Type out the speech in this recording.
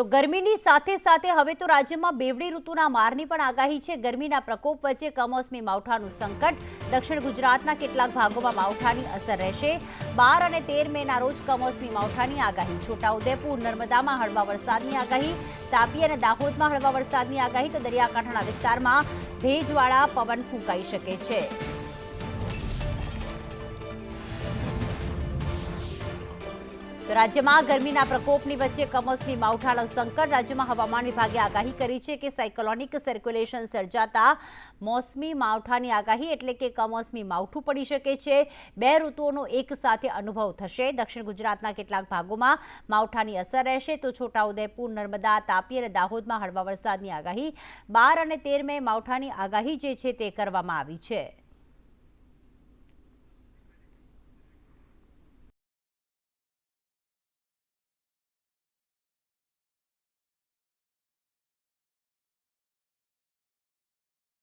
તો ગરમીની સાથે સાથે હવે તો રાજ્યમાં બેવડી ઋતુના મારની પણ આગાહી છે. ગરમીના પ્રકોપ વચ્ચે કમોસમી માવઠાનું સંકટ. દક્ષિણ ગુજરાતના કેટલાક ભાગોમાં માવઠાની અસર રહેશે. બાર અને તેર મેના રોજ કમોસમી માવઠાની આગાહી. છોટાઉદેપુર, નર્મદામાં હળવા વરસાદની આગાહી. તાપી અને દાહોદમાં હળવા વરસાદની આગાહી. તો દરિયાકાંઠાના વિસ્તારમાં ભેજવાળા પવન ફૂંકાઈ શકે છે. રાજ્યમાં ગરમીના પ્રકોપની વચ્ચે કમોસમી માવઠાનું સંકટ, રાજ્યમાં હવામાન વિભાગે આગાહી કરી છે કે સાયકોલોનિક સર્ક્યુલેશન સર્જાતા મોસમી માવઠાની આગાહી એટલે કે કમોસમી માવઠું પડી શકે છે. બે ઋતુઓનો એક સાથે અનુભવ થશે. દક્ષિણ ગુજરાતના કેટલાક ભાગોમાં માવઠાની અસર રહેશે તો છોટાઉદેપુર, નર્મદા, તાપી અને દાહોદમાં હળવા વરસાદની આગાહી. બાર અને તેર મે માવઠાની આગાહી જે છે તે કરવામાં આવી છે.